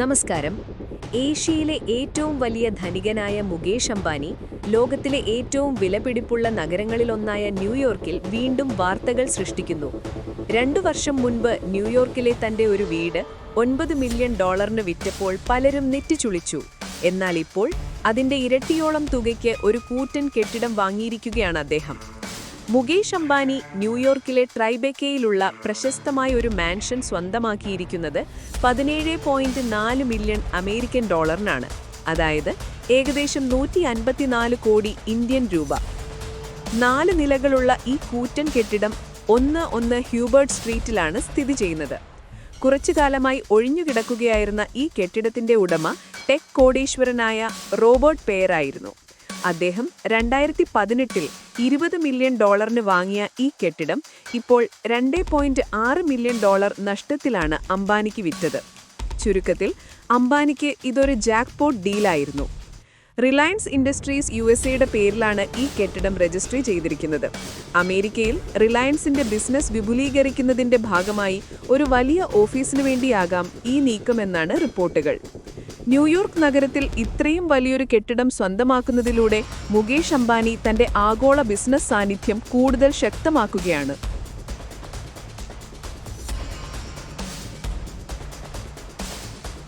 നമസ്കാരം. ഏഷ്യയിലെ ഏറ്റവും വലിയ ധനികനായ മുകേഷ് അംബാനി ലോകത്തിലെ ഏറ്റവും വിലപിടിപ്പുള്ള നഗരങ്ങളിലൊന്നായ ന്യൂയോർക്കിൽ വീണ്ടും വാർത്തകൾ സൃഷ്ടിക്കുന്നു. രണ്ടു വർഷം മുൻപ് ന്യൂയോർക്കിലെ തന്റെ ഒരു വീട് ഒൻപത് മില്യൺ ഡോളറിന് വിറ്റപ്പോൾ പലരും നെറ്റിച്ചുളിച്ചു. എന്നാൽ ഇപ്പോൾ അതിന്റെ ഇരട്ടിയോളം തുകയ്ക്ക് ഒരു കൂറ്റൻ കെട്ടിടം വാങ്ങിയിരിക്കുകയാണ് അദ്ദേഹം. മുകേഷ് അംബാനി ന്യൂയോർക്കിലെ ട്രൈബെക്കയിലുള്ള പ്രശസ്തമായ ഒരു മാൻഷൻ സ്വന്തമാക്കിയിരിക്കുന്നത് പതിനേഴ് പോയിന്റ് നാല് മില്യൺ അമേരിക്കൻ ഡോളറിനാണ്. അതായത് ഏകദേശം നൂറ്റി അൻപത്തിനാല് കോടി ഇന്ത്യൻ രൂപ. നാല് നിലകളുള്ള ഈ കൂറ്റൻ കെട്ടിടം ഒന്ന് ഒന്ന് ഹ്യൂബർട്ട് സ്ട്രീറ്റിലാണ് സ്ഥിതി ചെയ്യുന്നത്. കുറച്ചു കാലമായി ഒഴിഞ്ഞുകിടക്കുകയായിരുന്ന ഈ കെട്ടിടത്തിന്റെ ഉടമ ടെക് കോടീശ്വരനായ റോബർട്ട് പേയറായിരുന്നു. അദ്ദേഹം രണ്ടായിരത്തി പതിനെട്ടിൽ ഇരുപത് മില്യൺ ഡോളറിന് വാങ്ങിയ ഈ കെട്ടിടം ഇപ്പോൾ രണ്ട് പോയിന്റ് ആറ് മില്യൺ ഡോളർ നഷ്ടത്തിലാണ് അംബാനിക്ക് വിറ്റത്. ചുരുക്കത്തിൽ അംബാനിക്ക് ഇതൊരു ജാക്ക്പോട്ട് ഡീലായിരുന്നു. റിലയൻസ് ഇൻഡസ്ട്രീസ് യു എസ് എയുടെ പേരിലാണ് ഈ കെട്ടിടം രജിസ്റ്റർ ചെയ്തിരിക്കുന്നത്. അമേരിക്കയിൽ റിലയൻസിന്റെ ബിസിനസ് വിപുലീകരിക്കുന്നതിന്റെ ഭാഗമായി ഒരു വലിയ ഓഫീസിനു വേണ്ടിയാകാം ഈ നീക്കമെന്നാണ് റിപ്പോർട്ടുകൾ. ന്യൂയോർക്ക് നഗരത്തിൽ ഇത്രയും വലിയൊരു കെട്ടിടം സ്വന്തമാക്കുന്നതിലൂടെ മുകേഷ് അംബാനി തന്റെ ആഗോള ബിസിനസ് സാന്നിധ്യം കൂടുതൽ ശക്തമാക്കുകയാണ്.